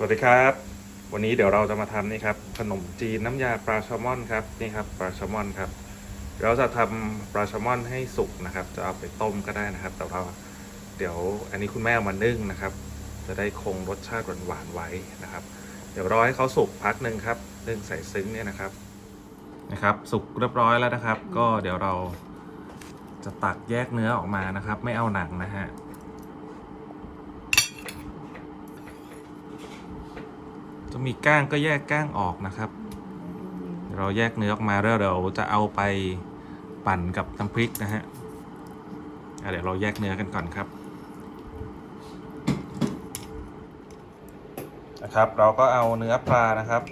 สวัสดีครับ วันนี้เดี๋ยวเราจะมาทำนี่ครับขนมจีนน้ำยาปลาแซลมอนครับนี่ครับปลาแซลมอนครับเราจะทำปลาแซลมอนให้สุกนะครับ จะเอาไปต้มก็ได้นะครับ แต่ว่าเดี๋ยวอันนี้คุณแม่เอามานึ่งนะครับ จะได้คงรสชาติหวานๆไว้นะครับ เดี๋ยวรอให้เขาสุกพักหนึ่งครับนึ่งใส่ซึ้งเนี่ยนะครับนะครับ สุกเรียบร้อยแล้วนะครับ ก็เดี๋ยวเราจะตักแยกเนื้อออกมานะครับ ไม่เอาหนังนะฮะ จะมีก้างก็แยกก้างออกนะครับ เราแยกเนื้อออกมาแล้วเดี๋ยวจะเอาไปปั่นกับน้ำพริกนะฮะเดี๋ยวเราแยกเนื้อกันก่อนครับนะครับ เราก็เอาเนื้อปลานะครับ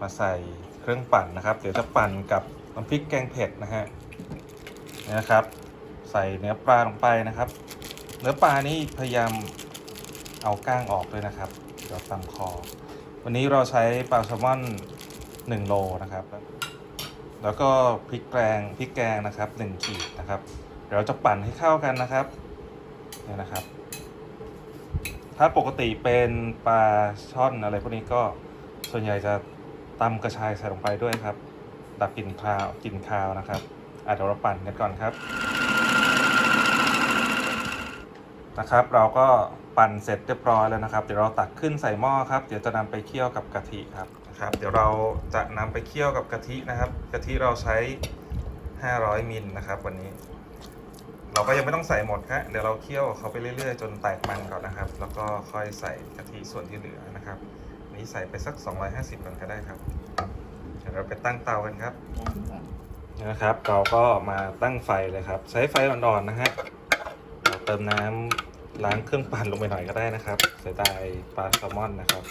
มาใส่เครื่องปั่นนะครับ เดี๋ยวจะปั่นกับน้ำพริกแกงเผ็ดนะฮะนี่นะครับ ใส่เนื้อปลาลงไปนะครับ เนื้อปลานี่พยายามเอาก้างออกด้วยนะครับ เดี๋ยวตำคอ วันนี้เราใช้ปลาแซลมอน1โลนะครับ แล้วก็พริกแกงพริกแกงนะครับ1ขีดนะครับ เดี๋ยวเราจะปั่นให้เข้ากันนะครับเนี่ยนะครับ ถ้าปกติเป็นปลาช่อนอะไรพวกนี้ก็ส่วนใหญ่จะตำกระชายใส่ลงไปด้วยครับ ดับกลิ่นคาวกลิ่นคาวนะครับอะเดี๋ยวเราปั่นกันก่อนครับ นะครับ เราก็ปั่นเสร็จเรียบร้อยแล้วนะครับ เดี๋ยวเราตักขึ้นใส่หม้อครับ เดี๋ยวจะนำไปเคี่ยวกับกะทิครับนะครับ เดี๋ยวเราจะนำไปเคี่ยวกับกะทินะครับ กะทิเราใช้ 500มิลนะครับวันนี้ เราก็ยังไม่ต้องใส่หมดครับเดี๋ยวเราเคี่ยวเขาไปเรื่อยๆ จนแตกมันก่อนนะครับ แล้วก็ค่อยใส่กะทิส่วนที่เหลือนะครับอันนี้ใส่ไปสัก 250ก่อนก็ได้ครับ เดี๋ยวเราไปตั้งเตากันครับนี่นะครับ เราก็มาตั้งไฟเลยครับ ใช้ไฟอ่อนๆนะฮะ เติมน้ำล้างเครื่องปั่นลงไปหน่อยก็ได้นะครับเสียดายปลาแซลมอนนะครับ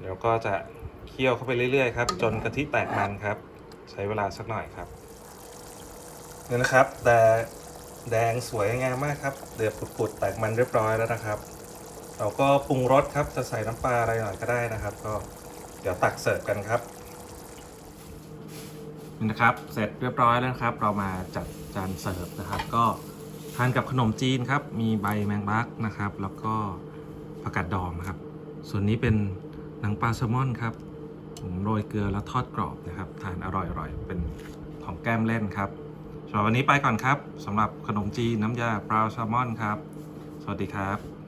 เดี๋ยวก็จะเคี่ยวเข้าไปเรื่อยๆครับ จนกะทิแตกมันครับ ใช้เวลาสักหน่อยครับนี่นะครับแต่แดงสวยงามมากครับ เดือดปุดๆแตกมันเรียบร้อยแล้วนะครับ เราก็ปรุงรสครับจะใส่น้ำปลาอะไรหน่อยก็ได้นะครับ ก็เดี๋ยวตักเสิร์ฟกันครับนี่นะครับ เสร็จเรียบร้อยแล้วครับ เรามาจัดจานเสิร์ฟนะครับ ก็ ทานกับขนมจีนครับ มีใบแมงลักนะครับ แล้วก็ผักกาดดองนะครับ ส่วนนี้เป็นหนังปลาแซลมอนครับ ผมโรยเกลือแล้วทอดกรอบนะครับ ทานอร่อยๆ เป็นของแก้มเล่นครับสำหรับวันนี้ไปก่อนครับสำหรับขนมจีนน้ำยาปลาแซลมอนครับ สวัสดีครับ